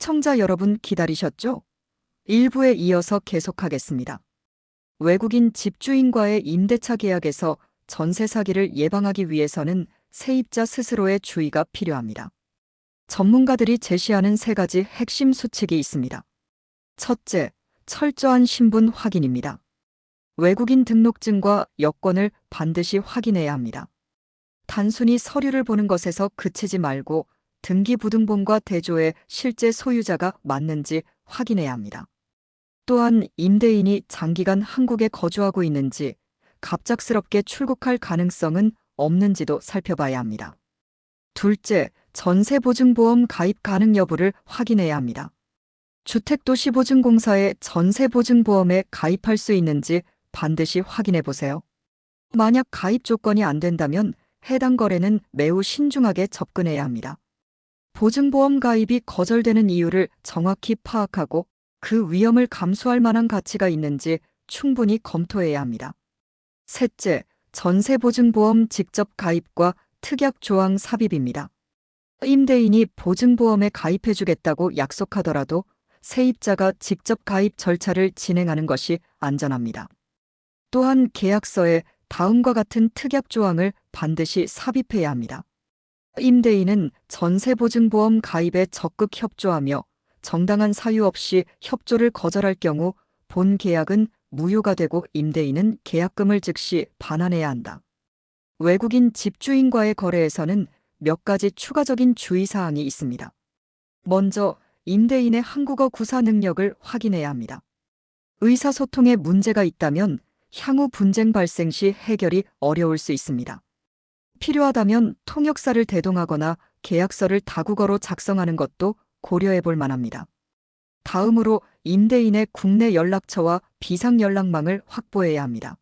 시청자 여러분 기다리셨죠? 1부에 이어서 계속하겠습니다. 외국인 집주인과의 임대차 계약에서 전세 사기를 예방하기 위해서는 세입자 스스로의 주의가 필요합니다. 전문가들이 제시하는 세 가지 핵심 수칙이 있습니다. 첫째, 철저한 신분 확인입니다. 외국인 등록증과 여권을 반드시 확인해야 합니다. 단순히 서류를 보는 것에서 그치지 말고 등기부등본과 대조의 실제 소유자가 맞는지 확인해야 합니다. 또한 임대인이 장기간 한국에 거주하고 있는지 갑작스럽게 출국할 가능성은 없는지도 살펴봐야 합니다. 둘째, 전세보증보험 가입 가능 여부를 확인해야 합니다. 주택도시보증공사의 전세보증보험에 가입할 수 있는지 반드시 확인해 보세요. 만약 가입 조건이 안 된다면 해당 거래는 매우 신중하게 접근해야 합니다. 보증보험 가입이 거절되는 이유를 정확히 파악하고 그 위험을 감수할 만한 가치가 있는지 충분히 검토해야 합니다. 셋째, 전세보증보험 직접 가입과 특약 조항 삽입입니다. 임대인이 보증보험에 가입해주겠다고 약속하더라도 세입자가 직접 가입 절차를 진행하는 것이 안전합니다. 또한 계약서에 다음과 같은 특약 조항을 반드시 삽입해야 합니다. 임대인은 전세보증보험 가입에 적극 협조하며 정당한 사유 없이 협조를 거절할 경우 본 계약은 무효가 되고 임대인은 계약금을 즉시 반환해야 한다. 외국인 집주인과의 거래에서는 몇 가지 추가적인 주의사항이 있습니다. 먼저 임대인의 한국어 구사 능력을 확인해야 합니다. 의사소통에 문제가 있다면 향후 분쟁 발생 시 해결이 어려울 수 있습니다. 필요하다면 통역사를 대동하거나 계약서를 다국어로 작성하는 것도 고려해 볼 만합니다. 다음으로 임대인의 국내 연락처와 비상 연락망을 확보해야 합니다.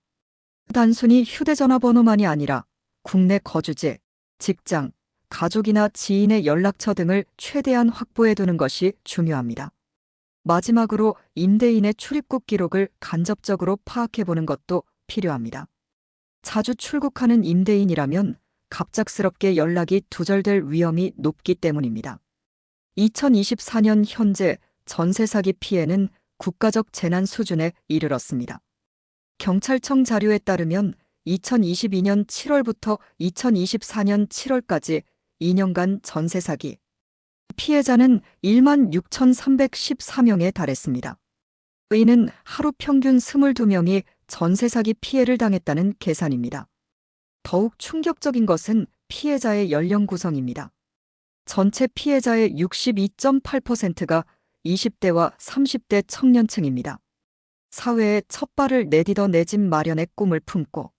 단순히 휴대전화 번호만이 아니라 국내 거주지, 직장, 가족이나 지인의 연락처 등을 최대한 확보해 두는 것이 중요합니다. 마지막으로 임대인의 출입국 기록을 간접적으로 파악해 보는 것도 필요합니다. 자주 출국하는 임대인이라면 갑작스럽게 연락이 두절될 위험이 높기 때문입니다. 2024년 현재 전세 사기 피해는 국가적 재난 수준에 이르렀습니다. 경찰청 자료에 따르면 2022년 7월부터 2024년 7월까지 2년간 전세 사기 피해자는 1만 6,314명에 달했습니다. 이는 하루 평균 22명이 전세 사기 피해를 당했다는 계산입니다. 더욱 충격적인 것은 피해자의 연령 구성입니다. 전체 피해자의 62.8%가 20대와 30대 청년층입니다. 사회에 첫 발을 내디뎌 내 집 마련의 꿈을 품고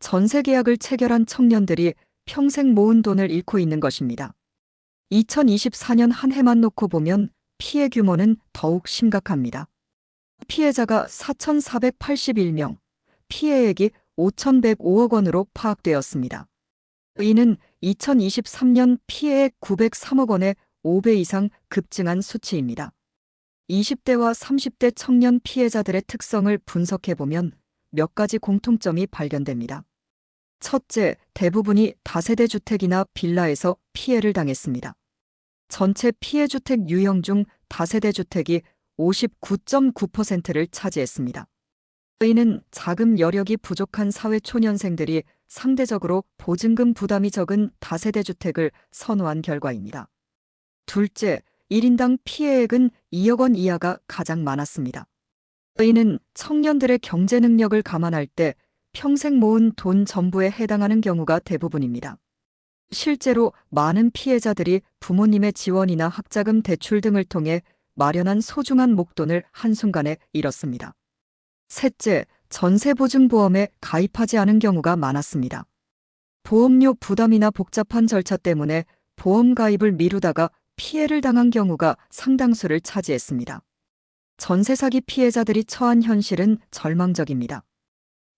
전세 계약을 체결한 청년들이 평생 모은 돈을 잃고 있는 것입니다. 2024년 한 해만 놓고 보면 피해 규모는 더욱 심각합니다. 피해자가 4,481명, 피해액이 5,105억 원으로 파악되었습니다. 이는 2023년 피해액 903억 원의 5배 이상 급증한 수치입니다. 20대와 30대 청년 피해자들의 특성을 분석해보면 몇 가지 공통점이 발견됩니다. 첫째, 대부분이 다세대 주택이나 빌라에서 피해를 당했습니다. 전체 피해 주택 유형 중 다세대 주택이 59.9%를 차지했습니다. 이는 자금 여력이 부족한 사회 초년생들이 상대적으로 보증금 부담이 적은 다세대 주택을 선호한 결과입니다. 둘째, 1인당 피해액은 2억 원 이하가 가장 많았습니다. 이는 청년들의 경제 능력을 감안할 때 평생 모은 돈 전부에 해당하는 경우가 대부분입니다. 실제로 많은 피해자들이 부모님의 지원이나 학자금 대출 등을 통해 마련한 소중한 목돈을 한순간에 잃었습니다. 셋째, 전세보증보험에 가입하지 않은 경우가 많았습니다. 보험료 부담이나 복잡한 절차 때문에 보험 가입을 미루다가 피해를 당한 경우가 상당수를 차지했습니다. 전세 사기 피해자들이 처한 현실은 절망적입니다.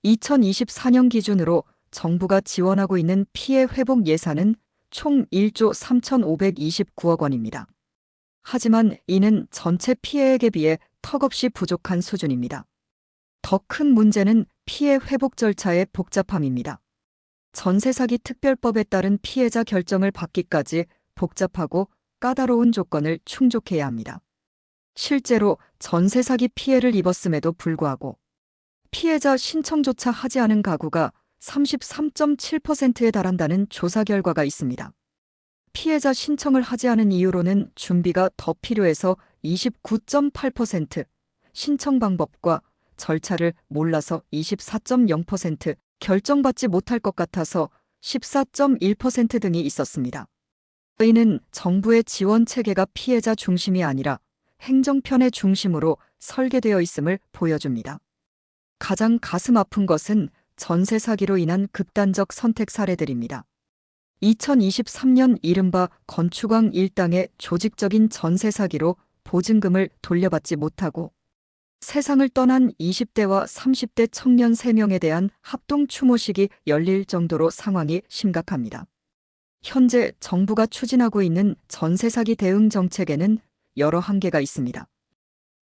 2024년 기준으로 정부가 지원하고 있는 피해 회복 예산은 총 1조 3,529억 원입니다. 하지만 이는 전체 피해액에 비해 턱없이 부족한 수준입니다. 더 큰 문제는 피해 회복 절차의 복잡함입니다. 전세 사기 특별법에 따른 피해자 결정을 받기까지 복잡하고 까다로운 조건을 충족해야 합니다. 실제로 전세 사기 피해를 입었음에도 불구하고 피해자 신청조차 하지 않은 가구가 33.7%에 달한다는 조사 결과가 있습니다. 피해자 신청을 하지 않은 이유로는 준비가 더 필요해서 29.8%, 신청 방법과 절차를 몰라서 24.0%, 결정받지 못할 것 같아서 14.1% 등이 있었습니다. 이는 정부의 지원 체계가 피해자 중심이 아니라 행정편의 중심으로 설계되어 있음을 보여줍니다. 가장 가슴 아픈 것은 전세 사기로 인한 극단적 선택 사례들입니다. 2023년 이른바 건축왕 일당의 조직적인 전세 사기로 보증금을 돌려받지 못하고 세상을 떠난 20대와 30대 청년 3명에 대한 합동 추모식이 열릴 정도로 상황이 심각합니다. 현재 정부가 추진하고 있는 전세 사기 대응 정책에는 여러 한계가 있습니다.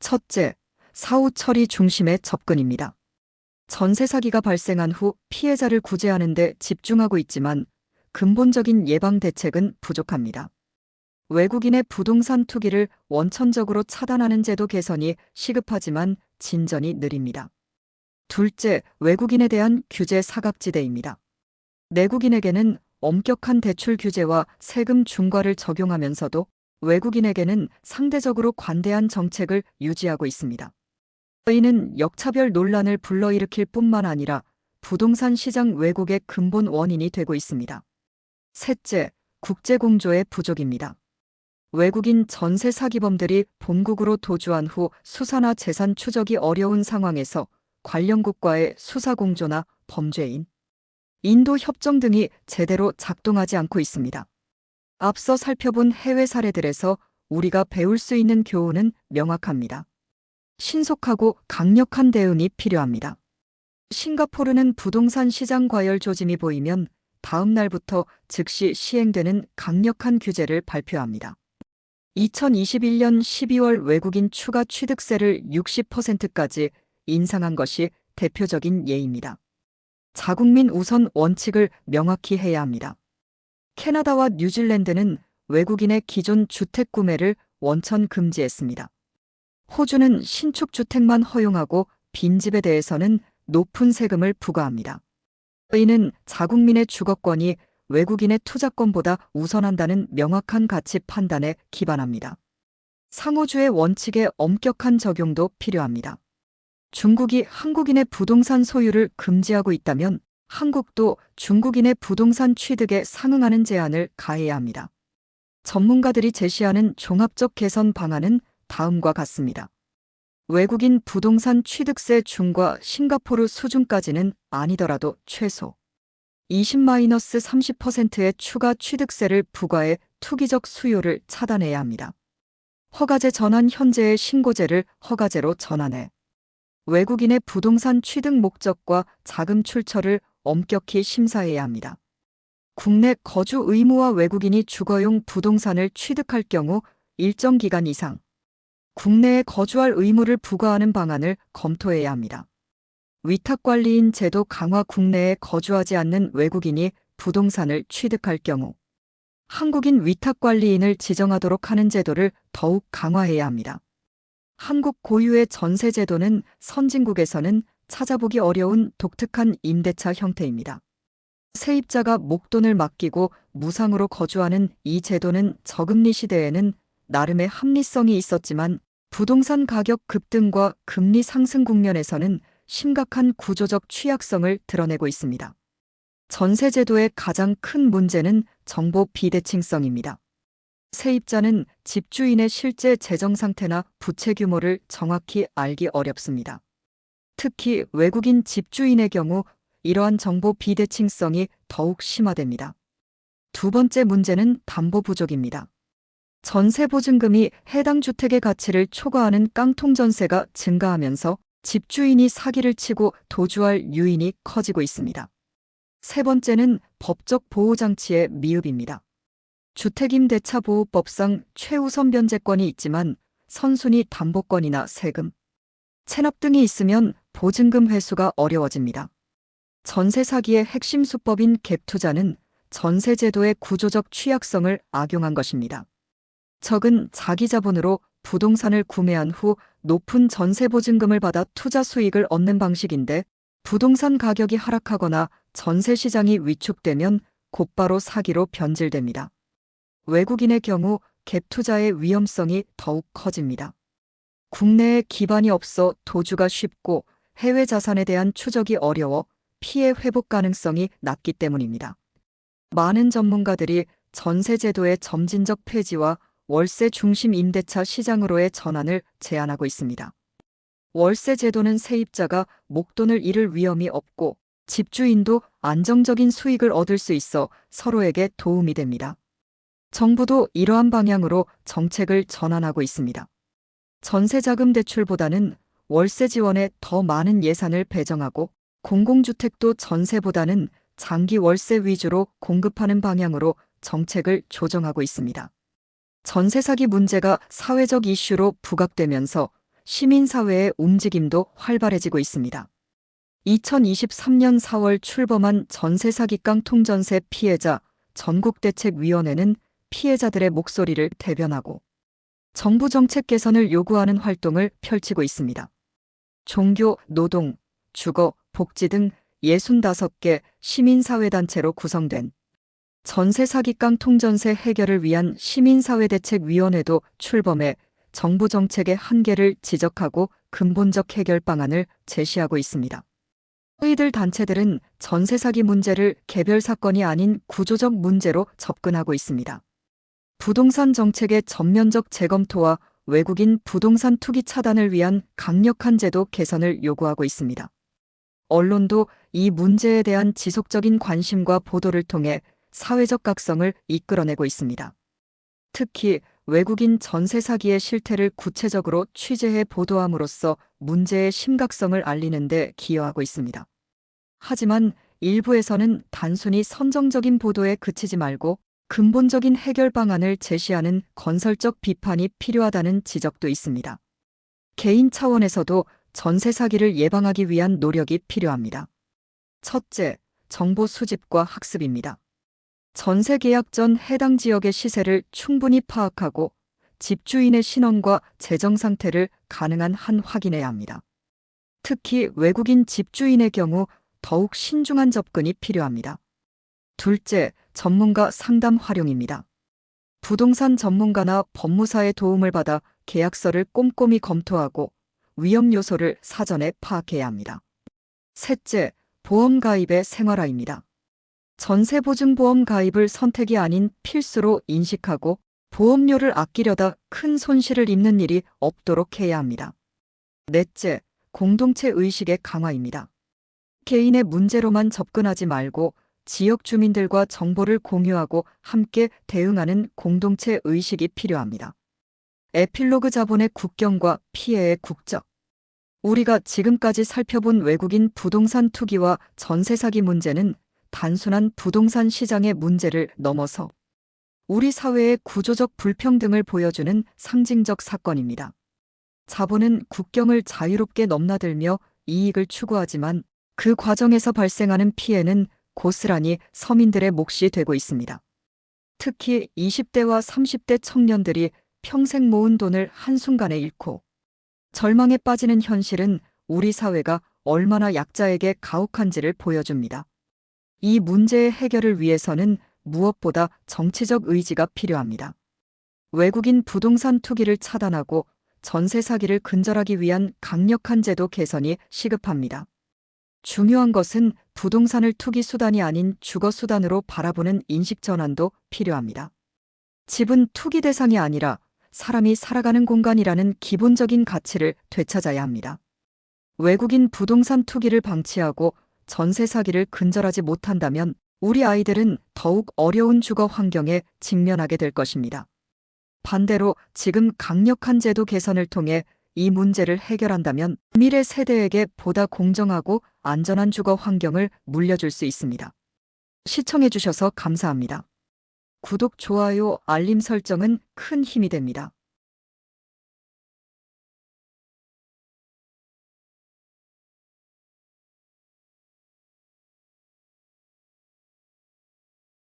첫째, 사후 처리 중심의 접근입니다. 전세 사기가 발생한 후 피해자를 구제하는 데 집중하고 있지만 근본적인 예방 대책은 부족합니다. 외국인의 부동산 투기를 원천적으로 차단하는 제도 개선이 시급하지만 진전이 느립니다. 둘째, 외국인에 대한 규제 사각지대입니다. 내국인에게는 엄격한 대출 규제와 세금 중과를 적용하면서도 외국인에게는 상대적으로 관대한 정책을 유지하고 있습니다. 이는 역차별 논란을 불러일으킬 뿐만 아니라 부동산 시장 왜곡의 근본 원인이 되고 있습니다. 셋째, 국제공조의 부족입니다. 외국인 전세 사기범들이 본국으로 도주한 후 수사나 재산 추적이 어려운 상황에서 관련국과의 수사공조나 범죄인, 인도 협정 등이 제대로 작동하지 않고 있습니다. 앞서 살펴본 해외 사례들에서 우리가 배울 수 있는 교훈은 명확합니다. 신속하고 강력한 대응이 필요합니다. 싱가포르는 부동산 시장 과열 조짐이 보이면 다음 날부터 즉시 시행되는 강력한 규제를 발표합니다. 2021년 12월 외국인 추가 취득세를 60%까지 인상한 것이 대표적인 예입니다. 자국민 우선 원칙을 명확히 해야 합니다. 캐나다와 뉴질랜드는 외국인의 기존 주택 구매를 원천 금지했습니다. 호주는 신축 주택만 허용하고 빈집에 대해서는 높은 세금을 부과합니다. 이는 자국민의 주거권이 외국인의 투자권보다 우선한다는 명확한 가치 판단에 기반합니다. 상호주의 원칙의 엄격한 적용도 필요합니다. 중국이 한국인의 부동산 소유를 금지하고 있다면 한국도 중국인의 부동산 취득에 상응하는 제한을 가해야 합니다. 전문가들이 제시하는 종합적 개선 방안은 다음과 같습니다. 외국인 부동산 취득세 중과 싱가포르 수준까지는 아니더라도 최소 20-30%의 추가 취득세를 부과해 투기적 수요를 차단해야 합니다. 허가제 전환 현재의 신고제를 허가제로 전환해 외국인의 부동산 취득 목적과 자금 출처를 엄격히 심사해야 합니다. 국내 거주 의무와 외국인이 주거용 부동산을 취득할 경우 일정 기간 이상 국내에 거주할 의무를 부과하는 방안을 검토해야 합니다. 위탁관리인 제도 강화 국내에 거주하지 않는 외국인이 부동산을 취득할 경우 한국인 위탁관리인을 지정하도록 하는 제도를 더욱 강화해야 합니다. 한국 고유의 전세 제도는 선진국에서는 찾아보기 어려운 독특한 임대차 형태입니다. 세입자가 목돈을 맡기고 무상으로 거주하는 이 제도는 저금리 시대에는 나름의 합리성이 있었지만 부동산 가격 급등과 금리 상승 국면에서는 심각한 구조적 취약성을 드러내고 있습니다. 전세 제도의 가장 큰 문제는 정보 비대칭성입니다. 세입자는 집주인의 실제 재정 상태나 부채 규모를 정확히 알기 어렵습니다. 특히 외국인 집주인의 경우 이러한 정보 비대칭성이 더욱 심화됩니다. 두 번째 문제는 담보 부족입니다. 전세 보증금이 해당 주택의 가치를 초과하는 깡통 전세가 증가하면서 집주인이 사기를 치고 도주할 유인이 커지고 있습니다. 세 번째는 법적 보호장치의 미흡입니다. 주택임대차보호법상 최우선 변제권이 있지만 선순위 담보권이나 세금, 체납 등이 있으면 보증금 회수가 어려워집니다. 전세 사기의 핵심 수법인 갭 투자는 전세 제도의 구조적 취약성을 악용한 것입니다. 적은 자기 자본으로 부동산을 구매한 후 높은 전세 보증금을 받아 투자 수익을 얻는 방식인데 부동산 가격이 하락하거나 전세 시장이 위축되면 곧바로 사기로 변질됩니다. 외국인의 경우 갭 투자의 위험성이 더욱 커집니다. 국내에 기반이 없어 도주가 쉽고 해외 자산에 대한 추적이 어려워 피해 회복 가능성이 낮기 때문입니다. 많은 전문가들이 전세 제도의 점진적 폐지와 월세 중심 임대차 시장으로의 전환을 제안하고 있습니다. 월세 제도는 세입자가 목돈을 잃을 위험이 없고 집주인도 안정적인 수익을 얻을 수 있어 서로에게 도움이 됩니다. 정부도 이러한 방향으로 정책을 전환하고 있습니다. 전세자금 대출보다는 월세 지원에 더 많은 예산을 배정하고 공공주택도 전세보다는 장기 월세 위주로 공급하는 방향으로 정책을 조정하고 있습니다. 전세 사기 문제가 사회적 이슈로 부각되면서 시민사회의 움직임도 활발해지고 있습니다. 2023년 4월 출범한 전세 사기 깡 통전세 피해자 전국대책위원회는 피해자들의 목소리를 대변하고 정부 정책 개선을 요구하는 활동을 펼치고 있습니다. 종교, 노동, 주거, 복지 등 65개 시민사회단체로 구성된 전세 사기 깡 통전세 해결을 위한 시민사회대책위원회도 출범해 정부 정책의 한계를 지적하고 근본적 해결 방안을 제시하고 있습니다. 이들 단체들은 전세 사기 문제를 개별 사건이 아닌 구조적 문제로 접근하고 있습니다. 부동산 정책의 전면적 재검토와 외국인 부동산 투기 차단을 위한 강력한 제도 개선을 요구하고 있습니다. 언론도 이 문제에 대한 지속적인 관심과 보도를 통해 사회적 각성을 이끌어내고 있습니다. 특히 외국인 전세 사기의 실태를 구체적으로 취재해 보도함으로써 문제의 심각성을 알리는 데 기여하고 있습니다. 하지만 일부에서는 단순히 선정적인 보도에 그치지 말고 근본적인 해결 방안을 제시하는 건설적 비판이 필요하다는 지적도 있습니다. 개인 차원에서도 전세 사기를 예방하기 위한 노력이 필요합니다. 첫째, 정보 수집과 학습입니다. 전세 계약 전 해당 지역의 시세를 충분히 파악하고 집주인의 신원과 재정 상태를 가능한 한 확인해야 합니다. 특히 외국인 집주인의 경우 더욱 신중한 접근이 필요합니다. 둘째, 전문가 상담 활용입니다. 부동산 전문가나 법무사의 도움을 받아 계약서를 꼼꼼히 검토하고 위험 요소를 사전에 파악해야 합니다. 셋째, 보험 가입의 생활화입니다. 전세보증보험 가입을 선택이 아닌 필수로 인식하고 보험료를 아끼려다 큰 손실을 입는 일이 없도록 해야 합니다. 넷째, 공동체 의식의 강화입니다. 개인의 문제로만 접근하지 말고 지역 주민들과 정보를 공유하고 함께 대응하는 공동체 의식이 필요합니다. 에필로그 자본의 국경과 피해의 국적. 우리가 지금까지 살펴본 외국인 부동산 투기와 전세 사기 문제는 단순한 부동산 시장의 문제를 넘어서 우리 사회의 구조적 불평등을 보여주는 상징적 사건입니다. 자본은 국경을 자유롭게 넘나들며 이익을 추구하지만 그 과정에서 발생하는 피해는 고스란히 서민들의 몫이 되고 있습니다. 특히 20대와 30대 청년들이 평생 모은 돈을 한순간에 잃고 절망에 빠지는 현실은 우리 사회가 얼마나 약자에게 가혹한지를 보여줍니다. 이 문제의 해결을 위해서는 무엇보다 정치적 의지가 필요합니다. 외국인 부동산 투기를 차단하고 전세 사기를 근절하기 위한 강력한 제도 개선이 시급합니다. 중요한 것은 부동산을 투기 수단이 아닌 주거 수단으로 바라보는 인식 전환도 필요합니다. 집은 투기 대상이 아니라 사람이 살아가는 공간이라는 기본적인 가치를 되찾아야 합니다. 외국인 부동산 투기를 방치하고 전세 사기를 근절하지 못한다면 우리 아이들은 더욱 어려운 주거 환경에 직면하게 될 것입니다. 반대로 지금 강력한 제도 개선을 통해 이 문제를 해결한다면 미래 세대에게 보다 공정하고 안전한 주거 환경을 물려줄 수 있습니다. 시청해주셔서 감사합니다. 구독, 좋아요, 알림 설정은 큰 힘이 됩니다.